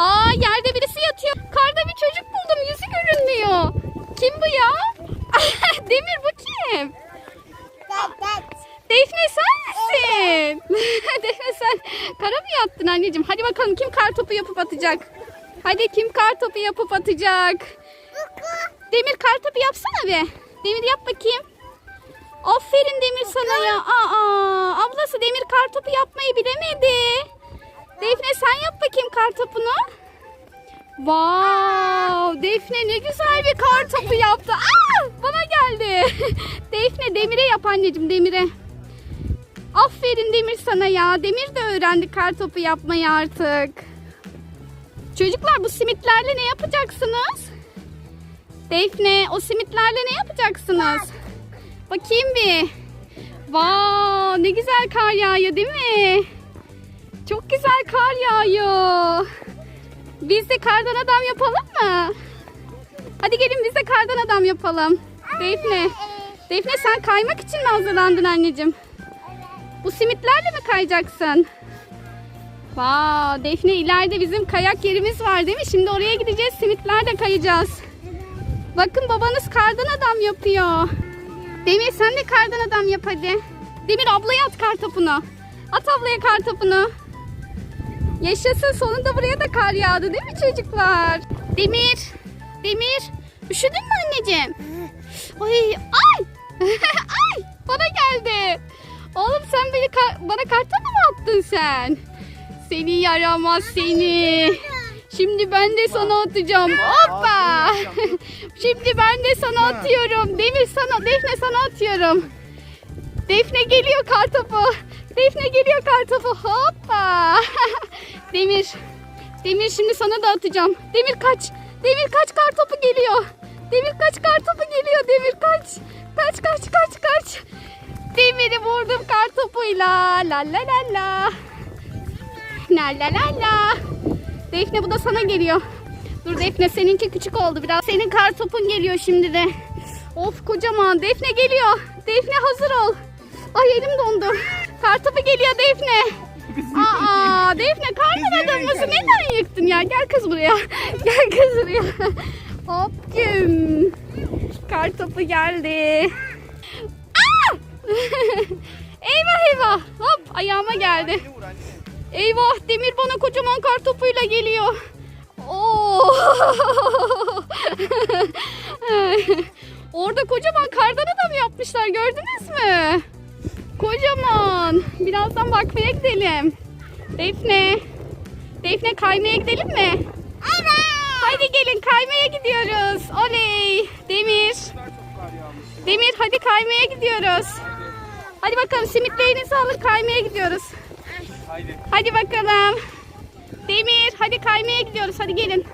Aa yerde birisi yatıyor. Karda bir çocuk buldum. Yüzü görünmüyor. Kim bu ya? Demir bu kim? Defne sen misin? Defne sen kara mı yattın anneciğim? Hadi bakalım kim kar topu yapıp atacak? Hadi kim kar topu yapıp atacak? Demir kar topu yapsana be. Demir yap bakayım. Aferin Demir sana ya. Aa, ablası Demir kar topu yapmayı bilemedi. Defne sen yap bakayım kar topunu. Wow, Defne ne güzel bir kar topu yaptı. Aa, bana geldi. Defne Demir'e yap anneciğim Demir'e. Aferin Demir sana ya. Demir de öğrendi kar topu yapmayı artık. Çocuklar bu simitlerle ne yapacaksınız? Defne o simitlerle ne yapacaksınız? Bakayım bir. Wow, ne güzel kar yağıyor değil mi? Çok güzel kar yağıyor. Biz de kardan adam yapalım mı? Hadi gelin biz de kardan adam yapalım. Defne. Defne sen kaymak için mi hazırlandın anneciğim? Bu simitlerle mi kayacaksın? Wow, Defne ileride bizim kayak yerimiz var değil mi? Şimdi oraya gideceğiz simitlerle kayacağız. Bakın babanız kardan adam yapıyor. Demir sen de kardan adam yap hadi. Demir ablaya at kar topunu. At ablaya kar topunu. Yaşasın sonunda buraya da kar yağdı değil mi çocuklar? Demir. Demir. Üşüdün mü anneciğim? Ay ay. ay bana geldi. Oğlum sen beni kar- bana karton mu attın sen? Seni yaramaz seni. Şimdi ben de sana atacağım. Hoppa. Şimdi ben de sana atıyorum. Demir sana, Defne sana atıyorum. Defne geliyor kartopu. Defne geliyor kartopu. Hoppa. Demir. Demir şimdi sana da atacağım. Demir kaç. Demir kaç kartopu geliyor. Demir kaç kartopu geliyor. Demir kaç. Kaç kaç kaç kaç. Demir'i vurdum kartopuyla. La la la la. La la la la. Defne bu da sana geliyor. Dur Defne seninki küçük oldu biraz. Senin kar topun geliyor şimdi de. Of kocaman. Defne geliyor. Defne hazır ol. Ay elim dondu. Kar topu geliyor Defne. Aa Defne karnın adamması neden yıktın ya? Gel kız buraya. Gel kız buraya. Hop güm. Kar topu geldi. Aa! eyvah eyvah. Hop ayağıma geldi. Eyvah Demir bana kocaman kar topuyla geliyor. Oo. Orada kocaman kardan adam yapmışlar gördünüz mü? Kocaman. Birazdan bakmaya gidelim. Defne. Defne kaymaya gidelim mi? Evet. Haydi gelin kaymaya gidiyoruz. Oley. Demir. Demir hadi kaymaya gidiyoruz. Hadi bakalım simitlerinizi alın kaymaya gidiyoruz. Haydi. Hadi bakalım. Demir hadi kaymaya gidiyoruz hadi gelin.